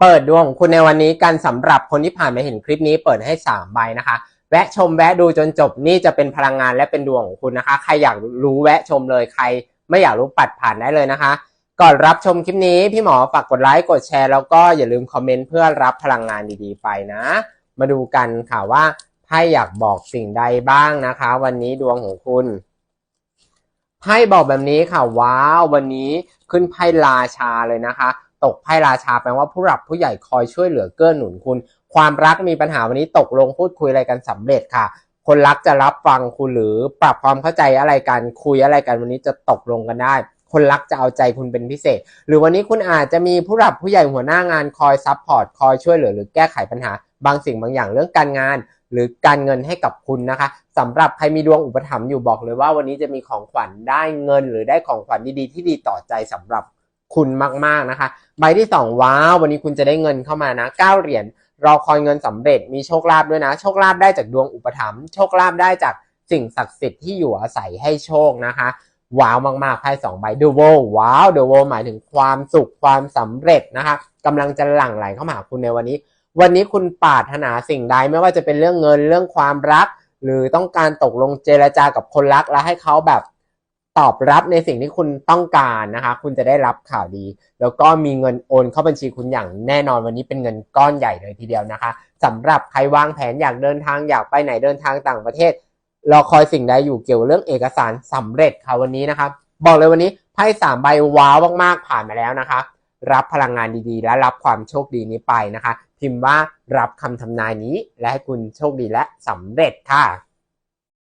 เปิดดวงของคุณในวันนี้กันสำหรับคนที่ผ่านมาเห็นคลิปนี้เปิดให้3ใบนะคะแวะชมแวะดูจนจบนี่จะเป็นพลังงานและเป็นดวงของคุณนะคะ ใครอยากรู้แวะชมเลยใคร ไม่อยากรู้ปัดผ่านได้เลยนะคะ ก่อนรับชมคลิปนี้พี่หมอฝากกดไลค์กดแชร์แล้วก็อย่าลืมคอมเมนต์เพื่อรับพลังงานดีๆไปนะ มาดูกันค่ะว่าไพ่อยากบอกสิ่งใดบ้างนะคะ วันนี้ดวงของคุณไพ่บอกแบบนี้ค่ะว้าววันนี้ขึ้นไพ่ราชาเลยนะคะ ตกไพ่ราชาแปลว่าผู้หลักผู้ใหญ่คอยช่วยเหลือเกื้อหนุนคุณ ความรักมีปัญหาวันนี้ตกลงพูดคุยอะไรกันสำเร็จค่ะ คนรักจะรับฟังคุณหรือปรับความเข้าใจอะไรกันคุยอะไรกันวันนี้จะตกลงกันได้คนรักจะเอาใจคุณเป็นพิเศษ หรือวันนี้คุณอาจจะมีผู้หลักผู้ใหญ่หัวหน้างานคอยซัพพอร์ตคอยช่วยเหลือหรือแก้ไขปัญหา บางสิ่งบางอย่างเรื่องการงาน หรือการเงินให้กับคุณนะคะสำหรับใครมีดวงอุปถัมภ์อยู่บอกเลยว่าวันนี้จะมีของขวัญได้เงิน หรือได้ของขวัญดีๆที่ดีต่อใจสำหรับ คุณมากๆนะคะ ใบที่สองว้าว วันนี้คุณจะได้เงินเข้ามานะเก้าเหรียญรอคอยเงินสำเร็จมีโชคลาภด้วยนะ โชคลาภได้จากดวงอุปถัมภ์โชคลาภได้จากสิ่งศักดิ์สิทธิ์ที่อยู่อาศัยให้โชคนะคะว้าวมากๆไพ่สองใบเดอะโวว้าวเดอะโวหมายถึงความสุขความสำเร็จนะคะกำลังจะหลั่งไหลเข้ามาหาคุณในวันนี้ วันนี้คุณปรารถนาสิ่งใดไม่ว่าจะเป็นเรื่องเงินเรื่องความรัก หรือต้องการตกลงเจรจากับคนรักแล้วให้เขาแบบ ตอบรับในสิ่งที่คุณต้องการนะคะ คุณจะได้รับข่าวดี แล้วก็มีเงินโอนเข้าบัญชีคุณอย่างแน่นอนวันนี้เป็นเงินก้อนใหญ่เลยทีเดียวนะคะสำหรับใครวางแผนอยากเดินทางอยากไปไหนเดินทางต่างประเทศรอคอยสิ่งใดอยู่เกี่ยวเรื่องเอกสารสำเร็จค่ะวันนี้นะครับ บอกเลยวันนี้ไพ่สามใบว้าวมากๆผ่านมาแล้วนะคะ รับพลังงานดีๆ และรับความโชคดีนี้ไปนะคะ พิมพ์ว่ารับคำทำนายนี้และให้คุณโชคดีและสำเร็จค่ะ